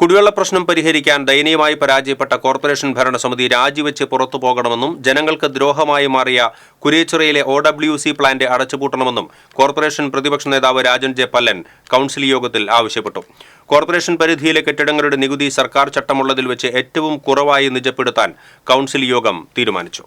കുടിവെള്ള പ്രശ്നം പരിഹരിക്കാൻ ദയനീയമായി പരാജയപ്പെട്ട കോർപ്പറേഷൻ ഭരണസമിതി രാജിവെച്ച് പുറത്തു പോകണമെന്നും ജനങ്ങൾക്ക് ദ്രോഹമായി മാറിയ കുരേച്ചിറയിലെ ഒ ഡബ്ല്യു സി പ്ലാന്റ് അടച്ചുപൂട്ടണമെന്നും കോർപ്പറേഷൻ പ്രതിപക്ഷ നേതാവ് രാജൻ ജെ പല്ലൻ കൗൺസിൽ യോഗത്തിൽ ആവശ്യപ്പെട്ടു. കോർപ്പറേഷൻ പരിധിയിലെ കെട്ടിടങ്ങളുടെ നികുതി സർക്കാർ ചട്ടമുള്ളതിൽ വെച്ച് ഏറ്റവും കുറവായി നിജപ്പെടുത്താൻ കൗൺസിൽ യോഗം തീരുമാനിച്ചു.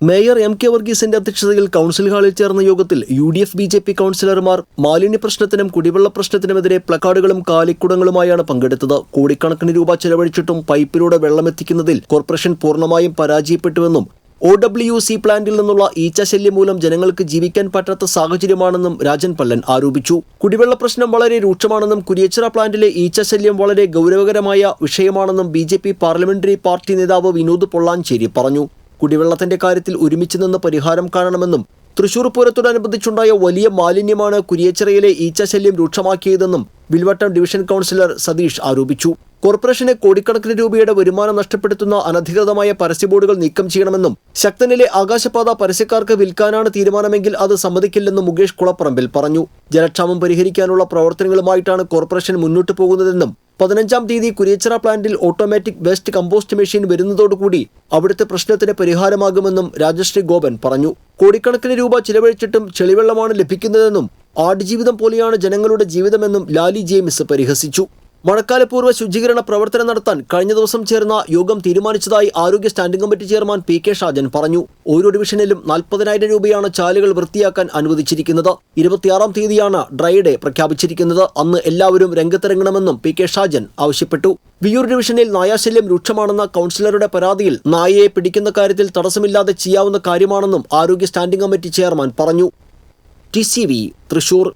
മേയർ എം കെ വർഗീസിന്റെ അധ്യക്ഷതയിൽ കൗൺസിൽ ഹാളിൽ ചേർന്ന യോഗത്തിൽ U D F B J P കൗൺസിലർമാർ മാലിന്യ പ്രശ്നത്തിനും കുടിവെള്ള പ്രശ്നത്തിനുമെതിരെ പ്ലക്കാർഡുകളും കാലിക്കുടങ്ങളുമായാണ് പങ്കെടുത്തത്. കോടിക്കണക്കിന് രൂപ ചെലവഴിച്ചിട്ടും പൈപ്പിലൂടെ വെള്ളമെത്തിക്കുന്നതിൽ കോർപ്പറേഷൻ പൂർണമായും പരാജയപ്പെട്ടുവെന്നും ഒ ഡബ്ല്യു സി പ്ലാന്റിൽ നിന്നുള്ള ഈച്ചശല്യം മൂലം ജനങ്ങൾക്ക് ജീവിക്കാൻ പറ്റാത്ത സാഹചര്യമാണെന്നും രാജൻ പല്ലൻ ആരോപിച്ചു. കുടിവെള്ള പ്രശ്നം വളരെ രൂക്ഷമാണെന്നും കുരിയച്ചിറ പ്ലാന്റിലെ ഈച്ചശല്യം വളരെ ഗൗരവകരമായ വിഷയമാണെന്നും ബി പാർലമെന്ററി പാർട്ടി നേതാവ് വിനോദ് പൊള്ളാഞ്ചേരി പറഞ്ഞു. കുടിവെള്ളത്തിന്റെ കാര്യത്തിൽ ഒരുമിച്ച് നിന്ന് പരിഹാരം കാണണമെന്നും തൃശൂർ പൂരത്തോടനുബന്ധിച്ചുണ്ടായ വലിയ മാലിന്യമാണ് കുരിയച്ചിറയിലെ ഈച്ചശല്യം രൂക്ഷമാക്കിയതെന്നും വിൽവട്ടം ഡിവിഷൻ കൗൺസിലർ സതീഷ് ആരോപിച്ചു. കോർപ്പറേഷന് കോടിക്കണക്കിന് രൂപയുടെ വരുമാനം നഷ്ടപ്പെടുത്തുന്ന അനധികൃതമായ പരസ്യബോർഡുകൾ നീക്കം ചെയ്യണമെന്നും ശക്തനിലെ ആകാശപാത പരസ്യക്കാർക്ക് വിൽക്കാനാണ് തീരുമാനമെങ്കിൽ അത് സമ്മതിക്കില്ലെന്നും മുകേഷ് കുളപ്പറമ്പിൽ പറഞ്ഞു. ജലക്ഷാമം പരിഹരിക്കാനുള്ള പ്രവർത്തനങ്ങളുമായിട്ടാണ് കോർപ്പറേഷൻ മുന്നോട്ട് പോകുന്നതെന്നും പതിനഞ്ചാം തീയതി കുരിയച്ചറ പ്ലാന്റിൽ ഓട്ടോമാറ്റിക് വേസ്റ്റ് കമ്പോസ്റ്റ് മെഷീൻ വരുന്നതോടുകൂടി അവിടുത്തെ പ്രശ്നത്തിന് പരിഹാരമാകുമെന്നും രാജശ്രീ ഗോപൻ പറഞ്ഞു. കോടിക്കണക്കിന് രൂപ ചിലവഴിച്ചിട്ടും ചെളിവെള്ളമാണ് ലഭിക്കുന്നതെന്നും ആടുജീവിതം പോലെയാണ് ജനങ്ങളുടെ ജീവിതമെന്നും ലാലി ജെയിംസ് പരിഹസിച്ചു. മഴക്കാലപൂർവ ശുചീകരണ പ്രവർത്തനം നടത്താൻ കഴിഞ്ഞ ദിവസം ചേർന്ന യോഗം തീരുമാനിച്ചതായി ആരോഗ്യ standing committee chairman P K Shajan പറഞ്ഞു. ഓരോ ഡിവിഷനിലും നാൽപ്പതിനായിരം രൂപയാണ് ചാലുകൾ വൃത്തിയാക്കാൻ അനുവദിച്ചിരിക്കുന്നത്. ഇരുപത്തിയാറാം തീയതിയാണ് ഡ്രൈ ഡേ പ്രഖ്യാപിച്ചിരിക്കുന്നത്. അന്ന് എല്ലാവരും രംഗത്തിറങ്ങണമെന്നും പി കെ ഷാജൻ ആവശ്യപ്പെട്ടു. വിയൂർ ഡിവിഷനിൽ നായാശല്യം രൂക്ഷമാണെന്ന കൗൺസിലറുടെ പരാതിയിൽ നായയെ പിടിക്കുന്ന കാര്യത്തിൽ തടസ്സമില്ലാതെ ചെയ്യാവുന്ന കാര്യമാണെന്നും ആരോഗ്യ സ്റ്റാൻഡിംഗ് കമ്മിറ്റി ചെയർമാൻ പറഞ്ഞു. ടി തൃശൂർ.